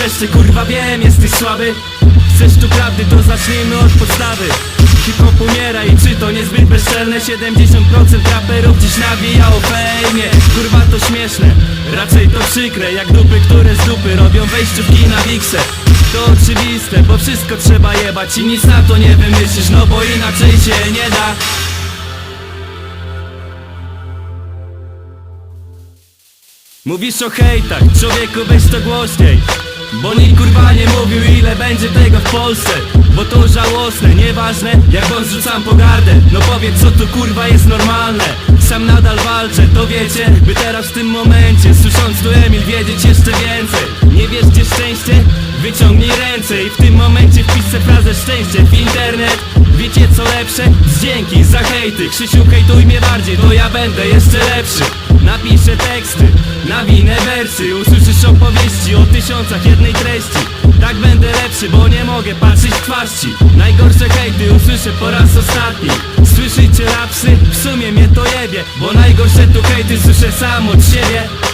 wreszcie kurwa wiem, jesteś słaby. Chcesz tu prawdy, to zacznijmy od podstawy. Hip-hop umiera i czy to niezbyt bezczelne? 70% raperów dziś nawija o fejmie. Kurwa to śmieszne, raczej to przykre Jak dupy, które z dupy robią wejściówki na wikse To oczywiste, bo wszystko trzeba jebać I nic na to nie wymyślisz, no bo inaczej się nie da. Mówisz o hejtach, człowieku weź to głośniej Bo nikt kurwa nie mówił ile będzie tego w Polsce. Bo to żałosne, nieważne jak wam zrzucam pogardę No powiedz co tu kurwa jest normalne. Sam nadal walczę, to wiecie By teraz w tym momencie, słysząc tu Emil wiedzieć jeszcze więcej. Nie wierzcie szczęście? Wyciągnij ręce i w tym momencie wpiszę frazę szczęście w internet. Wiecie co lepsze? Dzięki za hejty. Krzysiu hejtuj mnie bardziej, to ja będę jeszcze lepszy. Napiszę teksty, nawinę wersy Usłyszysz opowieści o tysiącach jednej treści. Tak będę lepszy, bo nie mogę patrzeć w twarz ci Najgorsze hejty usłyszę po raz ostatni. Słyszycie rapsy? W sumie mnie to jebie Bo najgorsze tu hejty słyszę sam od siebie